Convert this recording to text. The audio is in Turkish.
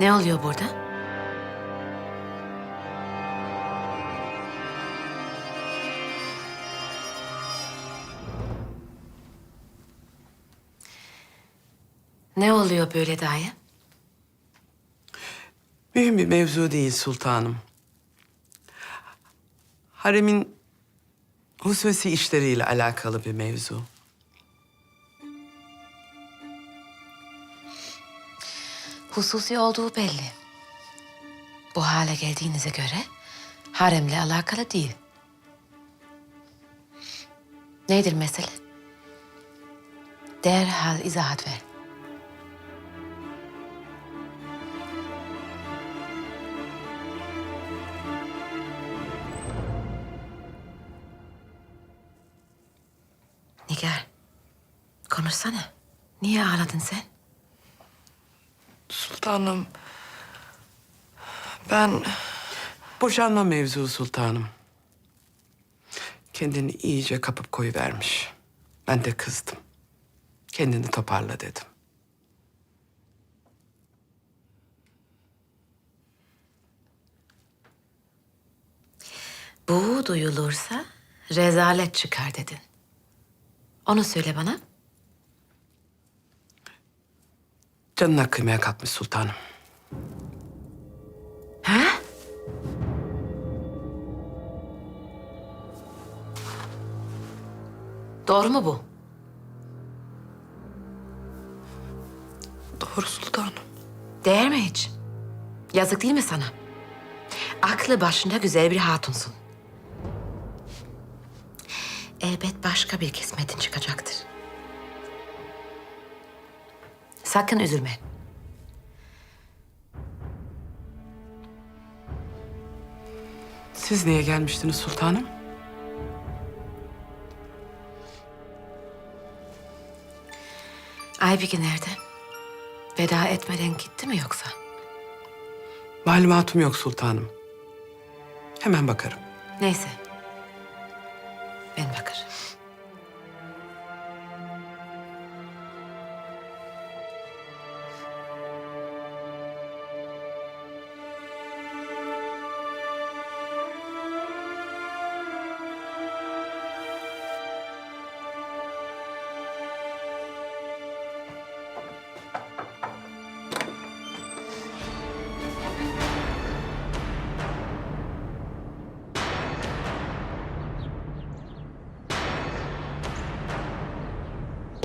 Ne oluyor burada? Ne oluyor böyle dayı? Mühim bir mevzu değil sultanım. Haremin hususi işleriyle alakalı bir mevzu. Hususi olduğu belli. Bu hale geldiğinize göre haremle alakalı değil. Nedir mesele? Derhal izahat ver. Nigar, konuşsana. Niye ağladın sen? Sultanım, ben... Boşanma mevzu sultanım. Kendini iyice kapıp koyuvermiş. Ben de kızdım. Kendini toparla dedim. Bu duyulursa rezalet çıkar dedin. Onu söyle bana. Canına kıymaya kalkmış sultanım. Ha? Doğru mu bu? Doğru sultanım. Değer mi hiç? Yazık değil mi sana? Aklı başında güzel bir hatunsun. Elbet başka bir kısmetin çıkacaktır. Sakın üzülme. Siz niye gelmiştiniz sultanım? Aybike nerede? Veda etmeden gitti mi yoksa? Malumatım yok sultanım. Hemen bakarım. Neyse,